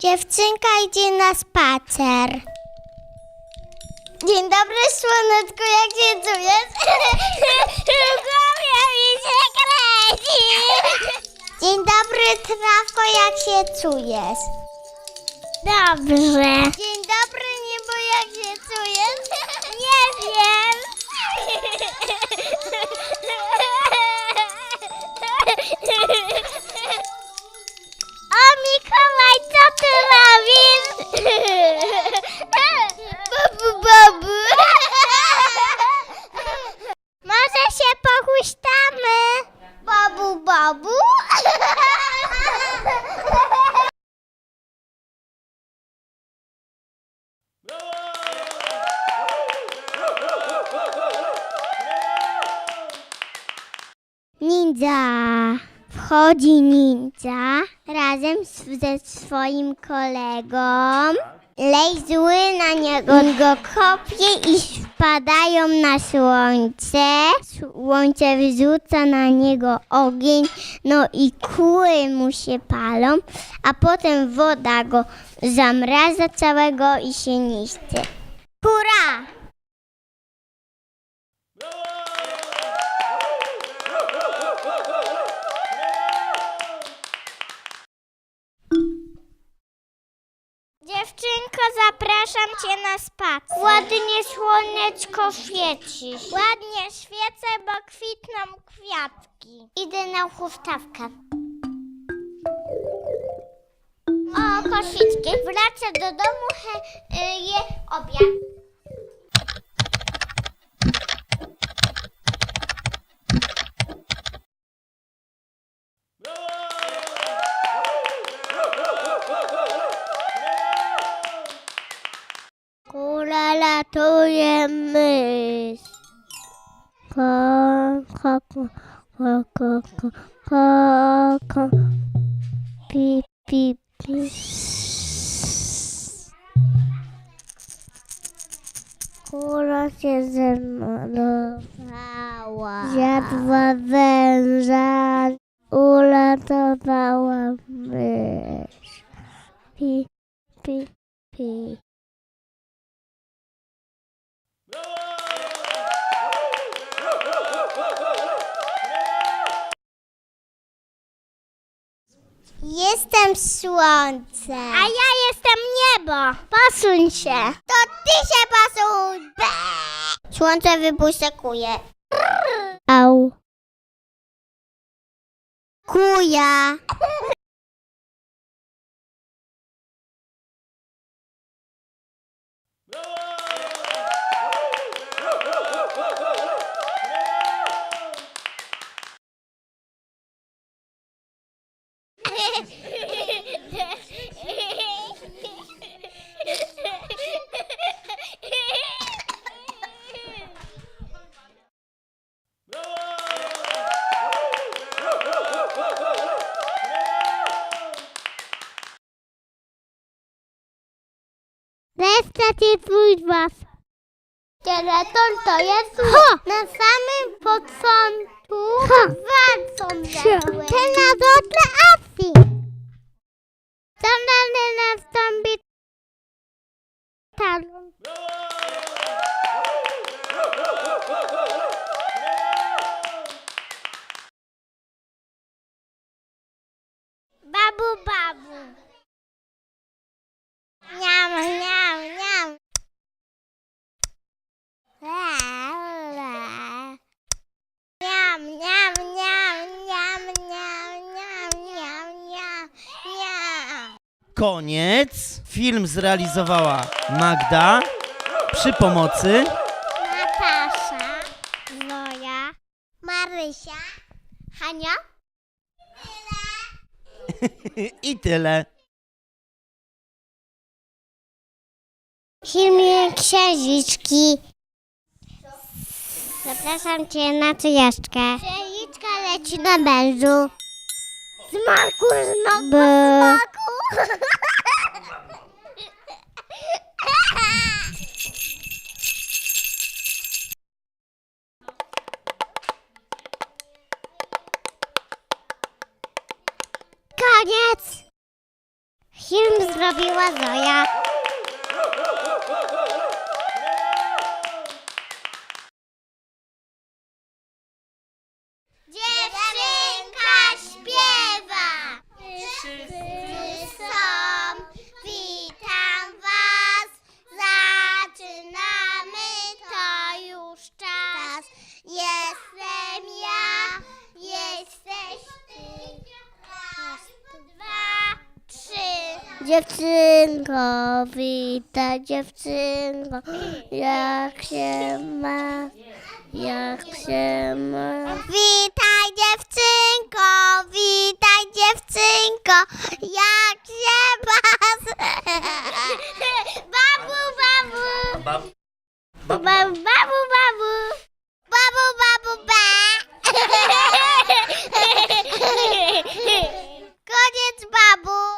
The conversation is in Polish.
Dziewczynka idzie na spacer. Dzień dobry, słoneczko, jak się czujesz? Głowa mi się kręci. Dzień dobry, trawko, jak się czujesz? Dobrze. Ninja. Wchodzi ninja razem z, ze swoim kolegą. Lej zły na niego, on go kopie i wpadają na słońce. Słońce wyrzuca na niego ogień, no i kły mu się palą, a potem woda go zamraża całego i się niszczy. Hurra! Dziewczynko, zapraszam cię na spacer. Ładnie słoneczko świeci. Ładnie świecę, bo kwitną kwiatki. Idę na huśtawkę. O, kosiczki. Wracę do domu, he, y, je obiad. Kula latuje mysz. Ko, ko, ko, ko, ko, ko, ko, ko. Pi, pi, pi. Kula się zemalowała. Zjadła węża. Ulatowała mysz. Pi, Jestem słońce. A ja jestem niebo. Posuń się. To ty się posuń. Be. Słońce wypuszczekuje. Au. Kuja. macie swój was. Skeleton to jest ha! na samym początku dwa są na Koniec. Film zrealizowała Magda przy pomocy Natasza, Zoja, Marysia, Hania. i tyle. Filmie Księżyczki. Zapraszam Cię na przyjażdżkę. Księżyczka leci na mężu. Smaku, smaku, smaku. Koniec. Film zrobiła Zoja. Dziewczynko, witaj dziewczynko, jak się ma, jak się ma. Witaj dziewczynko, witaj dziewczynko, jak się masz? Babu, babu, Bab, babu, babu, babu, babu, babu, ba. Koniec babu.